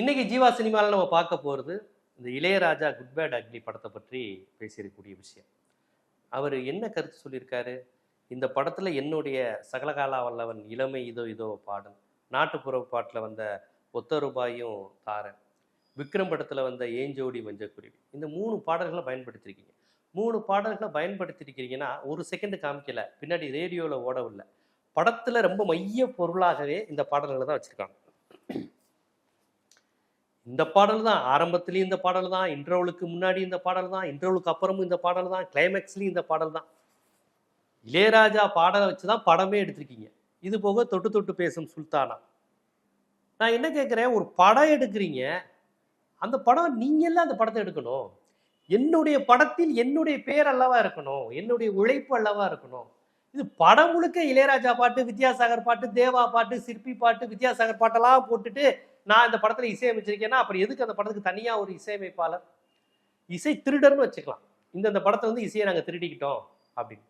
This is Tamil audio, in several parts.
இன்னைக்கு ஜீவா சினிமாவில் நம்ம பார்க்க போகிறது இந்த இளையராஜா குட் பேட் அக்னி படத்தை பற்றி பேசியிருக்கக்கூடிய விஷயம். அவர் என்ன கருத்து சொல்லியிருக்காரு? இந்த படத்தில் என்னுடைய சகலகாலா வல்லவன் இளமை இதோ இதோ பாடல். நாட்டுப்புற பாட்டில் வந்த ஒத்த ரூபாயும் தாரன். விக்ரம் படத்தில் வந்த ஏஞ்சோடி மஞ்சக்குருவி இந்த மூணு பாடல்களை பயன்படுத்தியிருக்கீங்க மூணு பாடல்களை பயன்படுத்தியிருக்கிறீங்கன்னா ஒரு செகண்ட் காமிக்கல. பின்னாடி ரேடியோவில் ஓடவில்லை. படத்தில் ரொம்ப மைய பொருளாகவே இந்த பாடல்களை தான் வச்சுருக்காங்க. இந்த பாடல் தான் ஆரம்பத்துலேயும் இந்த பாடல் தான் இன்டர்வலுக்கு முன்னாடி இந்த பாடல் தான் இன்டர்வலுக்கு அப்புறமும் இந்த பாடல் தான் கிளைமேக்ஸ்லேயும் இந்த பாடல் தான். இளையராஜா பாடலை வச்சு தான் படமே எடுத்திருக்கீங்க. இது போக தொட்டு தொட்டு பேசும் சுல்தானா. நான் என்ன கேட்குறேன் ஒரு படம் எடுக்கிறீங்க அந்த படம் நீங்கள்லாம் அந்த படத்தை எடுக்கணும். என்னுடைய படத்தில் என்னுடைய பேர் அல்லவா இருக்கணும் என்னுடைய உழைப்பு அல்லவா இருக்கணும். இது படம் முழுக்க இளையராஜா பாட்டு வித்யாசாகர் பாட்டு தேவா பாட்டு சிற்பி பாட்டு வித்யாசாகர் பாட்டெல்லாம் போட்டுட்டு நான் இந்த படத்தில் இசையமைச்சிருக்கேன்னா அப்புறம் எதுக்கு அந்த படத்துக்கு தனியாக ஒரு இசையமைப்பாளர்? இசை திருடர்னு வச்சுக்கலாம். இந்த இந்த படத்தை வந்து இசையை நாங்கள் திருடிக்கிட்டோம் அப்படின்னு.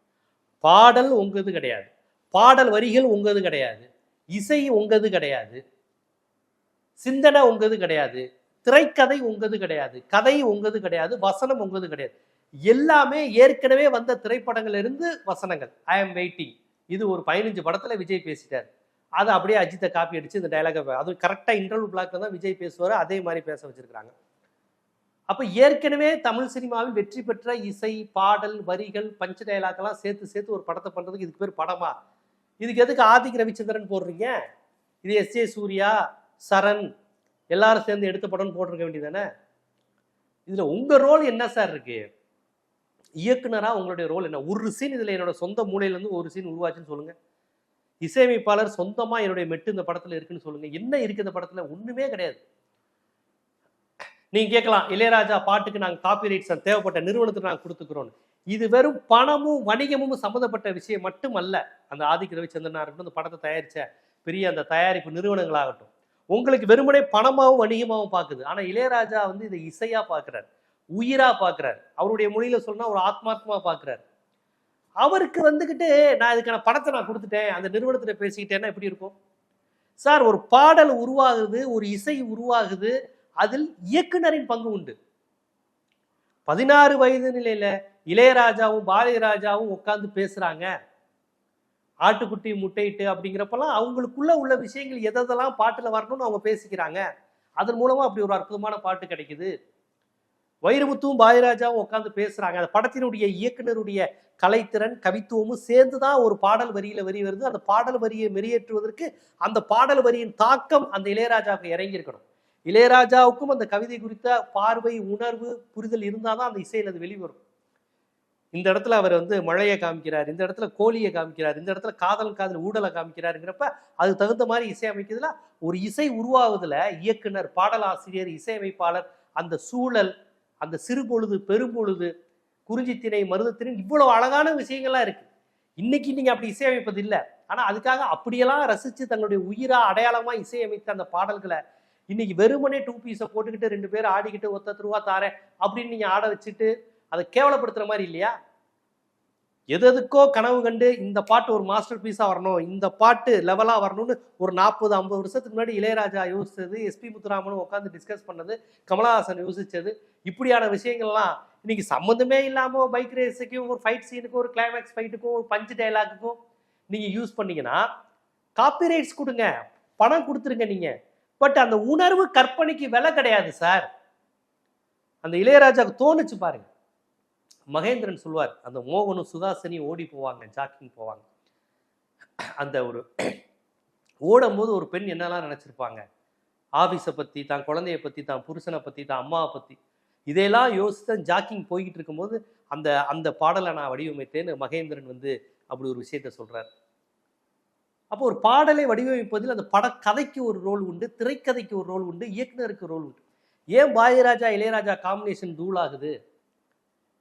பாடல் உங்கது கிடையாது. பாடல் வரிகள் உங்கது கிடையாது. இசை உங்கது கிடையாது. சிந்தனை உங்கது கிடையாது. திரைக்கதை உங்கது கிடையாது. கதை உங்கது கிடையாது. வசனம் உங்கது கிடையாது. எல்லாமே ஏற்கனவே வந்த திரைப்படங்கள் இருந்து வசனங்கள். ஐ ஆம் வெயிட்டிங் இது ஒரு பதினஞ்சு படத்தில் விஜய் பேசிட்டார். அதை அப்படியே அஜித்தை காப்பி அடிச்சு இந்த டைலாகை அது கரெக்டாக இன்டர்வல் பிளாக்ல தான் விஜய் பேசுவார் அதே மாதிரி பேச வச்சுருக்காங்க அப்போ ஏற்கனவே தமிழ் சினிமாவில் வெற்றி பெற்ற இசை பாடல் வரிகள் பஞ்ச டைலாக்கெல்லாம் சேர்த்து சேர்த்து ஒரு படத்தை பண்ணுறதுக்கு இதுக்கு பேர் படமா? இதுக்கு எதுக்கு ஆதிக் ரவிச்சந்திரன் போடுறீங்க? இது எஸ் ஏ சூர்யா சரண் எல்லாரும் சேர்ந்து எடுத்த படம்னு போட்டிருக்க வேண்டியதானே இதில் உங்கள் ரோல் என்ன சார் இருக்கு? இயக்குனராக உங்களுடைய ரோல் என்ன? ஒரு சீன் இதில் என்னோட சொந்த மூலையிலேருந்து ஒரு சீன் உருவாச்சுன்னு சொல்லுங்கள் இசையமைப்பாளர் சொந்தமா என்னுடைய மெட்டு இந்த படத்துல இருக்குன்னு சொல்லுங்க. என்ன இருக்கு இந்த படத்துல? ஒண்ணுமே கிடையாது. நீங்க கேட்கலாம் இளையராஜா பாட்டுக்கு நாங்கள் காப்பி ரைட்ஸ் தேவைப்பட்ட நிறுவனத்துக்கு நாங்கள் கொடுத்துக்கிறோம் இது வெறும் பணமும் வணிகமும் சம்மந்தப்பட்ட விஷயம் மட்டும் அல்ல அந்த ஆதிக்க ரவிச்சந்திரனா இருக்கட்டும் அந்த படத்தை தயாரிச்ச பெரிய அந்த தயாரிப்பு நிறுவனங்களாகட்டும். உங்களுக்கு வெறுமனே பணமாகவும் வணிகமாகவும் பார்க்குது ஆனால் இளையராஜா வந்து இதை இசையா பார்க்குறாரு உயிரா பார்க்குறாரு அவருடைய மொழியில சொன்னா ஒரு ஆத்மாத்மா பார்க்குறாரு அவருக்கு வந்துக்கிட்டு நான் இதுக்கான பணத்தை நான் கொடுத்துட்டேன் அந்த நிறுவனத்தில் பேசிக்கிட்டேன்னா எப்படி இருக்கும்? சார் ஒரு பாடல் உருவாகுது ஒரு இசை உருவாகுது அதில் இயக்குனரின் பங்கு உண்டு. பதினாறு வயது நிலையில இளையராஜாவும் பாரதிராஜாவும் உட்காந்து பேசுறாங்க. ஆட்டுக்குட்டி முட்டையிட்டு அப்படிங்கிறப்பெல்லாம் அவங்களுக்குள்ள உள்ள விஷயங்கள் எதெல்லாம் பாட்டில் வரணும்னு அவங்க பேசிக்கிறாங்க. அதன் மூலமா அப்படி ஒரு அற்புதமான பாட்டு கிடைக்குது. வைரமுத்துவும் பாயராஜாவும் உட்காந்து பேசுறாங்க. அந்த படத்தினுடைய இயக்குனருடைய கலைத்திறன் கவித்துவமும் சேர்ந்து தான் ஒரு பாடல் வரியில வரி வருது. அந்த பாடல் வரியை மெருகேற்றுவதற்கு அந்த பாடல் வரியின் தாக்கம் அந்த இளையராஜாவுக்கு இறங்கியிருக்கணும். இளையராஜாவுக்கும் அந்த கவிதை குறித்த பார்வை உணர்வு புரிதல் இருந்தால் தான் அந்த இசையில் அது வெளிவரும் இந்த இடத்துல அவர் வந்து மழையை காமிக்கிறார் இந்த இடத்துல கோழியை காமிக்கிறார் இந்த இடத்துல காதல் காதல் ஊடலை காமிக்கிறாருங்கிறப்ப அது தகுந்த மாதிரி இசை அமைக்கிறதுல ஒரு இசை உருவாவதுல இயக்குனர் பாடலாசிரியர் இசையமைப்பாளர் அந்த சூழல் அந்த சிறு பொழுது பெரும்பொழுது குறிஞ்சித்திணை மருதத்திணை இவ்வளவு அழகான விஷயங்கள்லாம் இருக்கு. இன்னைக்கு நீங்க அப்படி இசையமைப்பது இல்லை. ஆனா அதுக்காக அப்படியெல்லாம் ரசிச்சு தங்களுடைய உயிரா அடையாளமா இசையமைத்த அந்த பாடல்களை இன்னைக்கு வெறுமனே டூ பீஸை போட்டுக்கிட்டு ரெண்டு பேரும் ஆடிக்கிட்டு ஒத்த ரூபா தாரேன் அப்படின்னு நீங்க ஆட வச்சுட்டு அதை கேவலப்படுத்துற மாதிரி இல்லையா? எது எதுக்கோ கனவு கண்டு இந்த பாட்டு ஒரு மாஸ்டர் பீஸாக வரணும் இந்த பாட்டு லெவலாக வரணும்னு ஒரு நாற்பது ஐம்பது வருஷத்துக்கு முன்னாடி இளையராஜா யோசித்தது எஸ்பி முத்துராமனும் உட்காந்து டிஸ்கஸ் பண்ணது கமலஹாசன் யோசித்தது இப்படியான விஷயங்கள்லாம் இன்னைக்கு சம்மந்தமே இல்லாமல் பைக் ரேஸுக்கும் ஒரு ஃபைட் சீனுக்கும் ஒரு கிளைமேக்ஸ் ஃபைட்டுக்கும் ஒரு பஞ்சு டைலாக்குக்கும் நீங்கள் யூஸ் பண்ணீங்கன்னா காப்பிரைட்ஸ் கொடுங்க பணம் கொடுத்துருங்க நீங்கள் பட் அந்த உணர்வு கற்பனைக்கு விலை கிடையாது சார் அந்த இளையராஜாவுக்கு தோணுச்சு பாருங்க. மகேந்திரன் சொல்வார் அந்த மோகனும் சுதாசனி ஓடி போவாங்க ஜாக்கிங் போவாங்க. அந்த ஒரு ஓடும் போது ஒரு பெண் என்னெல்லாம் நினச்சிருப்பாங்க? ஆஃபீஸை பற்றி தான் குழந்தைய பற்றி தான் புருஷனை பற்றி தான் அம்மாவை பற்றி இதையெல்லாம் யோசித்து ஜாக்கிங் போய்கிட்டு இருக்கும்போது அந்த அந்த பாடலை நான் வடிவமைத்தேன்னு மகேந்திரன் வந்து அப்படி ஒரு விஷயத்த சொல்கிறார் அப்போ ஒரு பாடலை வடிவமைப்பதில் அந்த படக்கதைக்கு ஒரு ரோல் உண்டு திரைக்கதைக்கு ஒரு ரோல் உண்டு இயக்குனருக்கு ரோல் உண்டு. ஏன் பாரதிராஜா இளையராஜா காம்பினேஷன் தூளாகுது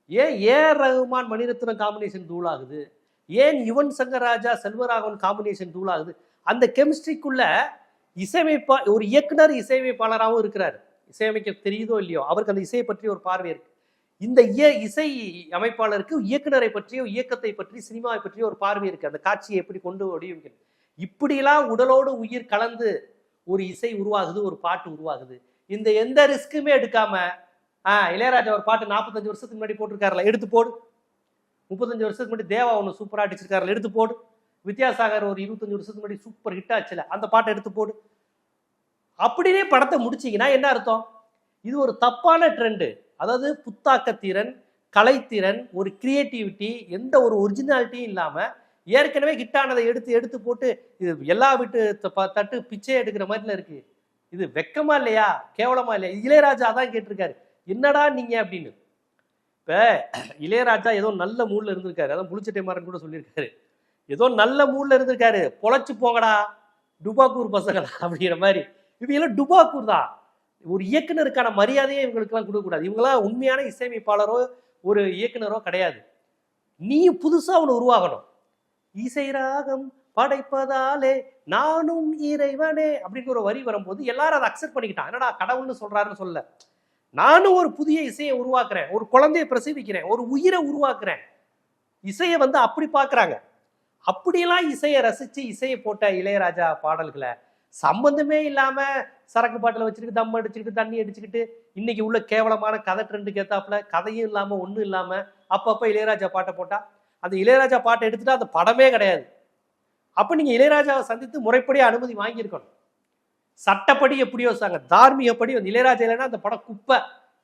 ஏன் A R Rahman Maniratnam combination தூளாகுது ஏன் யுவன் சங்கர் ராஜா செல்வராகவன் காம்பினேஷன் தூளாகுது அந்த கெமிஸ்ட்ரிக்குள்ள இசையமைப்பா ஒரு இயக்குனர் இசையமைப்பாளராகவும் இருக்கிறார். இசையமைக்க தெரியுதோ இல்லையோ? அவருக்கு அந்த இசையை பற்றி ஒரு பார்வை இருக்கு. இந்த இய இசை அமைப்பாளருக்கு இயக்குனரை பற்றியோ இயக்கத்தை பற்றி சினிமாவை பற்றியோ ஒரு பார்வை இருக்கு. அந்த காட்சியை எப்படி கொண்டு வடிவமைக்கணும் இப்படியெல்லாம் உடலோடு உயிர் கலந்து ஒரு இசை உருவாகுது ஒரு பாட்டு உருவாகுது. இந்த எந்த ரிஸ்க்குமே எடுக்காம ஆ இளையராஜா ஒரு பாட்டு நாற்பத்தஞ்சு வருஷத்துக்கு முன்னாடி போட்டிருக்காருல எடுத்து போடு. முப்பத்தஞ்சு வருஷத்துக்கு முன்னாடி தேவா ஒன்று சூப்பராக அடிச்சிருக்காருல எடுத்து போடு. வித்யாசாகர் ஒரு இருபத்தஞ்சு வருஷத்துக்கு முன்னாடி சூப்பர் ஹிட் ஆச்சுல அந்த பாட்டை எடுத்து போடு. அப்படியே படத்தை முடிச்சீங்கன்னா என்ன அர்த்தம்? இது ஒரு தப்பான ட்ரெண்டு அதாவது புத்தாக்கத்திறன் கலைத்திறன் ஒரு கிரியேட்டிவிட்டி எந்த ஒரு ஒரிஜினாலிட்டியும் இல்லாமல் ஏற்கனவே ஹிட்டானதை எடுத்து எடுத்து போட்டு இது எல்லா விட்டு த- ப- தட்டு பிச்சை எடுக்கிற மாதிரில இருக்கு. இது வெக்கமா இல்லையா? கேவலமா இல்லையா? இளையராஜா தான் கேட்டிருக்காரு. என்னடா நீங்க அப்படின்னு. இப்போ இளையராஜா ஏதோ நல்ல மூடில் இருந்திருக்காரு. அதான் புளிச்சட்டை மாறன் கூட சொல்லியிருக்காரு. ஏதோ நல்ல மூடில் இருந்திருக்காரு. பொழைச்சு போங்கடா. டுபாக்கூர் பசங்களா அப்படிங்கிற மாதிரி. இவங்கெல்லாம் டுபாக்கூர் தான். ஒரு இயக்குனருக்கான மரியாதையே இவங்களுக்கெல்லாம் கொடுக்கக்கூடாது. இவங்களாம் உண்மையான இசையமைப்பாளரோ ஒரு இயக்குனரோ கிடையாது. நீ புதுசாக ஒன்று உருவாகணும். இசை ராகம் படைப்பதாலே நானும் இறைவனே அப்படின்னு ஒரு வரி வரும்போது எல்லாரும் அதை அக்செப்ட் பண்ணிக்கிட்டான். என்னடா கடவுள்னு சொல்றாருன்னு சொல்ல நானும் ஒரு புதிய இசையை உருவாக்குறேன் ஒரு குழந்தையை பிரசவிக்கிறேன் ஒரு உயிரை உருவாக்குறேன். இசையை வந்து அப்படி பார்க்குறாங்க. அப்படியெல்லாம் இசையை ரசித்து இசையை போட்ட இளையராஜா பாடல்களை சம்பந்தமே இல்லாமல் சரக்கு பாட்டில் வச்சுக்கிட்டு தம் அடிச்சுக்கிட்டு தண்ணி அடிச்சுக்கிட்டு இன்னைக்கு உள்ள கேவலமான கதை ட்ரெண்டுக்கு கேத்தாப்புல கதையும் இல்லாமல் ஒன்றும் இல்லாமல் அப்பப்போ இளையராஜா பாட்டை போட்டால் அந்த இளையராஜா பாட்டை எடுத்துட்டா அந்த படமே கிடையாது. அப்போ நீங்கள் இளையராஜாவை சந்தித்து முறைப்படி அனுமதி வாங்கியிருக்கணும். சட்டப்படி எப்படியோ யோசிச்சாங்க தார்மீகப்படி வந்து இளையராஜா இல்லைன்னா அந்த படம் குப்பை.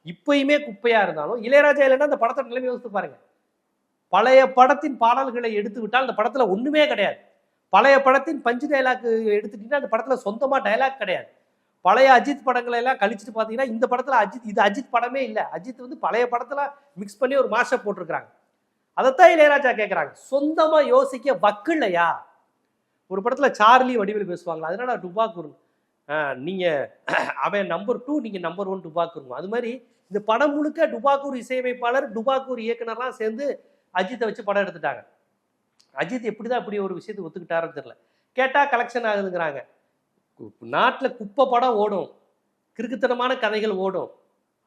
இப்பயுமே குப்பையா இருந்தாலும் இளையராஜா இல்லைன்னா அந்த படத்தை நிலைமை யோசித்து பாருங்க. பழைய படத்தின் பாடல்களை எடுத்து விட்டால் அந்த படத்துல ஒண்ணுமே கிடையாது. பழைய படத்தின் பஞ்சு டைலாக் எடுத்துட்டீங்கன்னா அந்த படத்துல சொந்தமா டைலாக் கிடையாது. பழைய அஜித் படங்களை எல்லாம் கழிச்சுட்டு பார்த்தீங்கன்னா இந்த படத்துல அஜித் இது அஜித் படமே இல்லை. அஜித் வந்து பழைய படத்துல மிக்ஸ் பண்ணி ஒரு மாஷப் போட்டிருக்கிறாங்க. அதைத்தான் இளையராஜா கேட்குறாங்க சொந்தமாக யோசிக்க வக்கு இல்லையா ஒரு படத்துல சார்லி வடிவில் பேசுவாங்களா? அதனால டுபாக்கூர் நீங்கள் அவன் நம்பர் டூ நீங்கள் நம்பர் ஒன் டுபாக்கூருங்க. அது மாதிரி இந்த படம் முழுக்க டுபாக்கூர் இசையமைப்பாளர் டுபாக்கூர் இயக்குனர்லாம் சேர்ந்து அஜித்தை வச்சு படம் எடுத்துட்டாங்க. அஜித் எப்படி தான் இப்படி ஒரு விஷயத்தை ஒத்துக்கிட்டாருன்னு தெரில கேட்டால் கலெக்ஷன் ஆகுதுங்கிறாங்க. நாட்டில் குப்பை படம் ஓடும். கிறுக்குத்தனமான கதைகள் ஓடும்.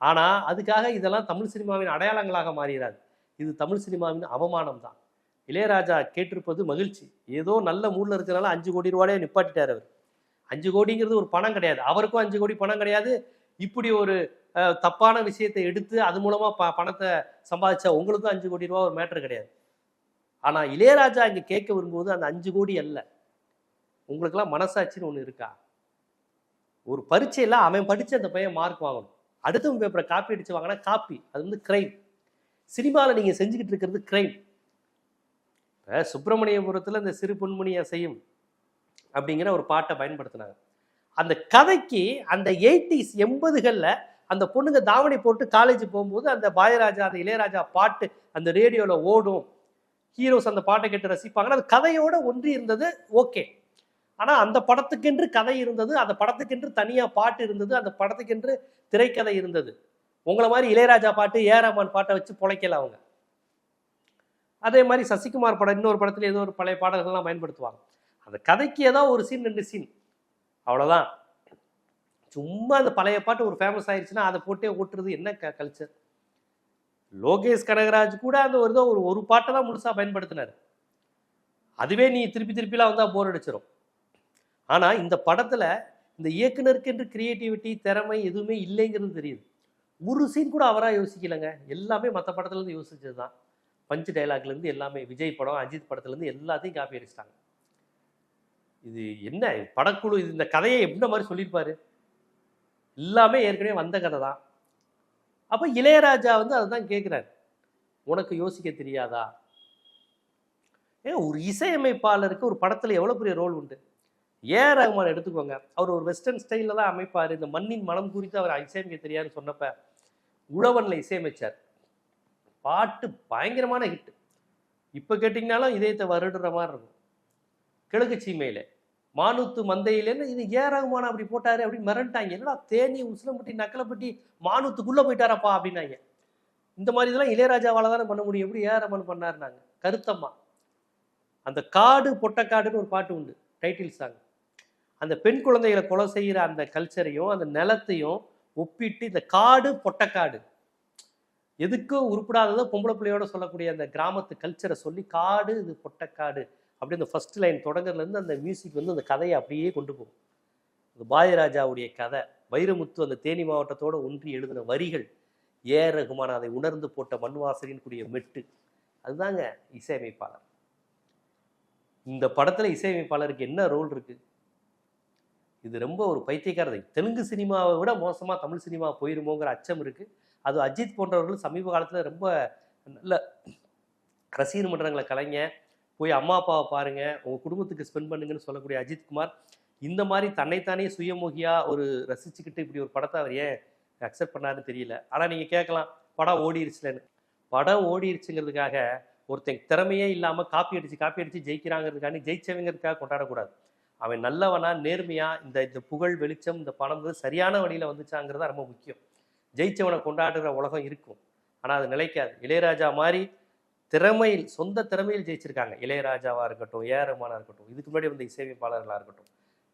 ஆனால் அதுக்காக இதெல்லாம் தமிழ் சினிமாவின் அடையாளங்களாக மாறிடாது இது தமிழ் சினிமாவின் அவமானம் தான் இளையராஜா கேட்டிருப்பது மகிழ்ச்சி. ஏதோ நல்ல மூடில் இருக்கிறனால அஞ்சு கோடி ரூபாயே நிப்பாட்டிட்டார் அவர். அஞ்சு கோடிங்கிறது ஒரு பணம் கிடையாது. அவருக்கும் அஞ்சு கோடி பணம் கிடையாது. இப்படி ஒரு தப்பான விஷயத்தை எடுத்து அது மூலமா ப பணத்தை சம்பாதிச்சா உங்களுக்கும் அஞ்சு கோடி ரூபா ஒரு மேட்டர் கிடையாது. ஆனா இளையராஜா இங்க கேட்க வரும்போது அந்த அஞ்சு கோடி அல்ல. உங்களுக்கெல்லாம் மனசாட்சின்னு ஒன்று இருக்கா? ஒரு பரீட்சையில் அவன் படித்து அந்த பையன் மார்க் வாங்கணும். அடுத்தவங்க பேப்பரை காப்பி அடித்து வாங்கினா காப்பி அது வந்து கிரைம் சினிமாவில் நீங்கள் செஞ்சுக்கிட்டு இருக்கிறது கிரைம் இப்போ சுப்பிரமணியபுரத்தில் இந்த சிறு பொன்மணியை செய்யும் அப்படிங்கிற ஒரு பாட்டை பயன்படுத்தினாங்க அந்த கதைக்கு அந்த எயிட்டிஸ் எண்பதுகளில் அந்த பொண்ணுங்க தாவணி போட்டு காலேஜ் போகும்போது அந்த பாயராஜா அந்த இளையராஜா பாட்டு அந்த ரேடியோவில் ஓடும். ஹீரோஸ் அந்த பாட்டை கேட்டு ரசிப்பாங்க. அது கதையோட ஒன்றி இருந்தது ஓகே. ஆனால் அந்த படத்துக்கென்று கதை இருந்தது அந்த படத்துக்கென்று தனியாக பாட்டு இருந்தது அந்த படத்துக்கென்று திரைக்கதை இருந்தது. உங்களை மாதிரி இளையராஜா பாட்டு ஏ. பாட்டை வச்சு பொழைக்கல அவங்க. அதே மாதிரி சசிகுமார் படம் இன்னொரு படத்தில் ஏதோ ஒரு பழைய பாடல்கள்லாம் பயன்படுத்துவாங்க. அந்த கதைக்கு ஏதோ ஒரு சீன் ரெண்டு சீன் அவ்வளோதான் சும்மா அந்த பழைய பாட்டு ஒரு ஃபேமஸ் ஆயிடுச்சுன்னா அதை போட்டே ஓட்டுறது என்ன க கல்ச்சர் லோகேஷ் கனகராஜ் கூட அந்த ஒரு ஏதோ ஒரு ஒரு பாட்டை தான் முழுசாக பயன்படுத்தினார். அதுவே நீ திருப்பி திருப்பிலாம் வந்தால் போர் அடிச்சிடும் ஆனால் இந்த படத்தில் இந்த இயக்குனருக்கு என்று கிரியேட்டிவிட்டி திறமை எதுவுமே இல்லைங்கிறது தெரியுது. ஒரு சீன் கூட அவராக யோசிக்கலைங்க. எல்லாமே மற்ற படத்துலேருந்து யோசிச்சது தான் பஞ்சு டைலாக்லேருந்து எல்லாமே விஜய் படம் அஜித் படத்துலேருந்து எல்லாத்தையும் காப்பி அடிச்சிட்டாங்க. இது என்ன? படக்குழு இது இந்த கதையை எந்த மாதிரி சொல்லியிருப்பாரு. எல்லாமே ஏற்கனவே வந்த கதை தான். அப்போ இளையராஜா வந்து அதை தான் கேட்குறாரு உனக்கு யோசிக்க தெரியாதா? ஏன் ஒரு இசையமைப்பாளருக்கு ஒரு படத்தில் எவ்வளோ பெரிய ரோல் உண்டு? ஏ ரகுமான் எடுத்துக்கோங்க. அவர் ஒரு வெஸ்டர்ன் ஸ்டைலில் தான் அமைப்பார். இந்த மண்ணின் மனம் குறித்து அவர் இசையமைக்க தெரியாதுன்னு சொன்னப்ப உழவனில் இசையமைச்சார். பாட்டு பயங்கரமான ஹிட் இப்போ கேட்டிங்கனாலும் இதயத்தை வருடுற மாதிரி இருக்கும். கிழக்கு சீமையில். மானூத்து மந்தையிலேன்னு இது ஏ ரகுமான அப்படி போட்டாரு அப்படின்னு மிரண்டாங்க. என்னடா தேனி உசிலம்பட்டி நக்கலப்பட்டி மானூத்துக்குள்ளே போயிட்டாரப்பா அப்படின்னாங்க. இந்த மாதிரி இதெல்லாம் இளையராஜாவால் தானே பண்ண முடியும். எப்படி ஏ ரகுமான் பண்ணாருனாங்க? கருத்தம்மா. அந்த காடு பொட்டக்காடுன்னு ஒரு பாட்டு உண்டு டைட்டில் சாங் அந்த பெண் குழந்தைகளை கொலை செய்கிற அந்த கல்ச்சரையும் அந்த நிலத்தையும் ஒப்பிட்டு இந்த காடு பொட்டக்காடு. எதுக்கும் உருப்படாததோ பொம்பளை பிள்ளையோட சொல்லக்கூடிய அந்த கிராமத்து கல்ச்சரை சொல்லி காடு இது பொட்டக்காடு. அப்படி அந்த ஃபர்ஸ்ட் லைன் தொடங்குறதுலேருந்து அந்த மியூசிக் வந்து அந்த கதையை அப்படியே கொண்டு போகும். அந்த பாயராஜாவுடைய கதை. வைரமுத்து அந்த தேனி மாவட்டத்தோட ஒன்றி எழுதின வரிகள். ஏ ரகுமான் அதை உணர்ந்து போட்ட மண்வாசரின் கூடிய மெட்டு. அதுதாங்க இசையமைப்பாளர். இந்த படத்தில் இசையமைப்பாளருக்கு என்ன ரோல் இருக்குது இது ரொம்ப ஒரு பைத்தியக்காரதை தெலுங்கு சினிமாவை விட மோசமாக தமிழ் சினிமா போயிருமோங்கிற அச்சம் இருக்குது அது அஜித் போன்றவர்கள் சமீப காலத்தில் ரொம்ப நல்ல ரசிகர் மன்றங்களை கலைஞர் போய் அம்மா அப்பாவை பாருங்கள் உங்கள் குடும்பத்துக்கு ஸ்பெண்ட் பண்ணுங்கன்னு சொல்லக்கூடிய அஜித் குமார் இந்த மாதிரி தன்னைத்தானே சுயமுகியாக ஒரு ரசிச்சுக்கிட்டு இப்படி ஒரு படத்தை அவர் ஏன் அக்செப்ட் பண்ணாருன்னு தெரியல. ஆனால் நீங்கள் கேட்கலாம் படம் ஓடிடுச்சுலன்னு படம் ஓடிருச்சுங்கிறதுக்காக ஒருத்தன் திறமையே இல்லாமல் காப்பி அடிச்சு காப்பி அடித்து ஜெயிக்கிறாங்கிறதுக்காண்டி ஜெயிச்சவங்கிறதுக்காக கொண்டாடக்கூடாது அவன் நல்லவனா நேர்மையா இந்த இந்த புகழ் வெளிச்சம் இந்த பணம் வந்து சரியான வழியில் வந்துச்சாங்கிறது ரொம்ப முக்கியம். ஜெயிச்சவனை கொண்டாடுற உலகம் இருக்கும். ஆனால் அது நிலைக்காது. இளையராஜா மாதிரி திறமையில் சொந்த திறமையில் ஜெயிச்சிருக்காங்க. இளையராஜாவாக இருக்கட்டும் ஏ ரமானாக இருக்கட்டும் இதுக்கு முன்னாடி வந்த இசையமைப்பாளர்களாக இருக்கட்டும்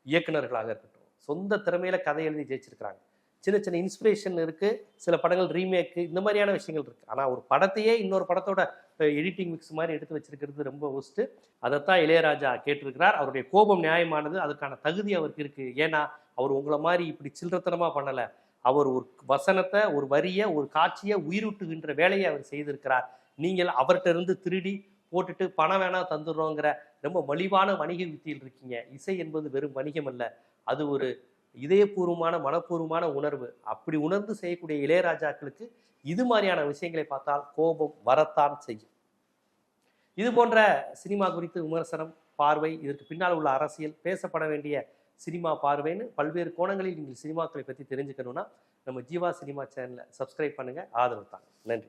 இயக்குனர்களாக இருக்கட்டும் சொந்த திறமையில கதை எழுதி ஜெயிச்சிருக்கிறாங்க. சின்ன சின்ன இன்ஸ்பிரேஷன் இருக்குது சில படங்கள் ரீமேக்கு இந்த மாதிரியான விஷயங்கள் இருக்குது ஆனால் ஒரு படத்தையே இன்னொரு படத்தோட எடிட்டிங் மிக்ஸ் மாதிரி எடுத்து வச்சிருக்கிறது ரொம்ப ஒஸ்ட்டு அதைத்தான் இளையராஜா கேட்டிருக்கிறார். அவருடைய கோபம் நியாயமானது. அதுக்கான தகுதி அவருக்கு இருக்குது ஏன்னா அவர் உங்களை மாதிரி இப்படி சில்லறத்தனமாக பண்ணலை. அவர் ஒரு வசனத்தை ஒரு வரியை ஒரு காட்சியை உயிரூட்டுகின்ற வேலையை அவர் செய்திருக்கிறார். நீங்கள் அவர்கிட்ட இருந்து திருடி போட்டுட்டு பணம் வேணா தந்துடுறோங்கிற ரொம்ப மலிவான வணிக வித்தியில் இருக்கீங்க. இசை என்பது வெறும் வணிகம் அல்ல. அது ஒரு இதயபூர்வமான மனப்பூர்வமான உணர்வு. அப்படி உணர்ந்து செய்யக்கூடிய இளையராஜாக்களுக்கு இது மாதிரியான விஷயங்களை பார்த்தால் கோபம் வரத்தான் செய்யும். இது போன்ற சினிமா குறித்து விமர்சனம் பார்வை இதற்கு பின்னால் உள்ள அரசியல் பேசப்பட வேண்டிய சினிமா பார்வைன்னு பல்வேறு கோணங்களில் நீங்கள் சினிமாக்களை பற்றி தெரிஞ்சுக்கணும்னா நம்ம ஜீவா சினிமா சேனலை சப்ஸ்கிரைப் பண்ணுங்கள் ஆதரவு தாங்க. நன்றி.